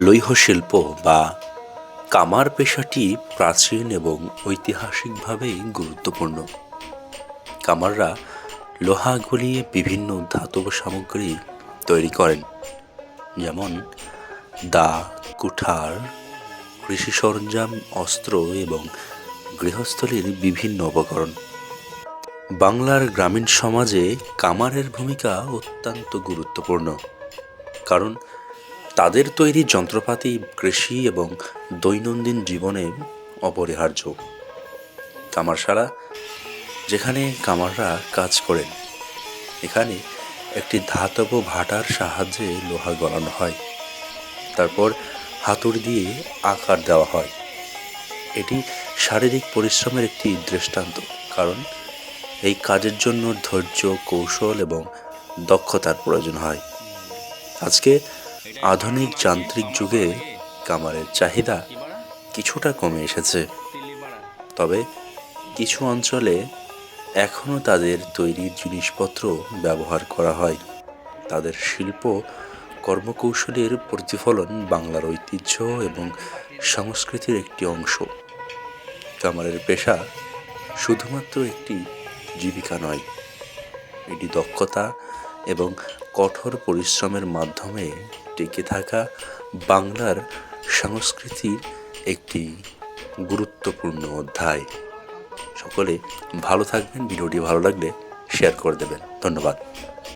লৌহ শিল্প বা কামার পেশাটি প্রাচীন এবং ঐতিহাসিকভাবেই গুরুত্বপূর্ণ। কামাররা লোহা গলিয়ে বিভিন্ন ধাতব সামগ্রী তৈরি করেন, যেমন দা, কুঠার, কৃষি সরঞ্জাম, অস্ত্র এবং গৃহস্থলীর বিভিন্ন উপকরণ। বাংলার গ্রামীণ সমাজে কামারের ভূমিকা অত্যন্ত গুরুত্বপূর্ণ, কারণ তাদের তৈরি যন্ত্রপাতি, কৃষি এবং দৈনন্দিন জীবনে অপরিহার্য। কামারশালা, যেখানে কামাররা কাজ করেন, এখানে একটি ধাতব ভাটার সাহায্যে লোহা গলানো হয়। তারপর হাতুড়ি দিয়ে আকার দেওয়া হয়। এটি শারীরিক পরিশ্রমের একটি দৃষ্টান্ত, কারণ এই কাজের জন্য ধৈর্য, কৌশল এবং দক্ষতার প্রয়োজন হয়। আজকে আধুনিক যান্ত্রিক যুগে কামারের চাহিদা কিছুটা কমে এসেছে। তবে কিছু অঞ্চলে এখনও তাদের তৈরি জিনিসপত্র ব্যবহার করা হয়। তাদের শিল্প, কর্মকৌশলের প্রতিফলন বাংলার ঐতিহ্য এবং সংস্কৃতির একটি অংশ। কামারের পেশা শুধুমাত্র একটি জীবিকা নয়, এটি দক্ষতা এবং কঠোর পরিশ্রমের মাধ্যমে টিকে থাকা বাংলার সংস্কৃতির একটি গুরুত্বপূর্ণ অধ্যায়। সকলে ভালো থাকবেন, ভিডিওটি ভালো লাগলে শেয়ার করে দেবেন। ধন্যবাদ।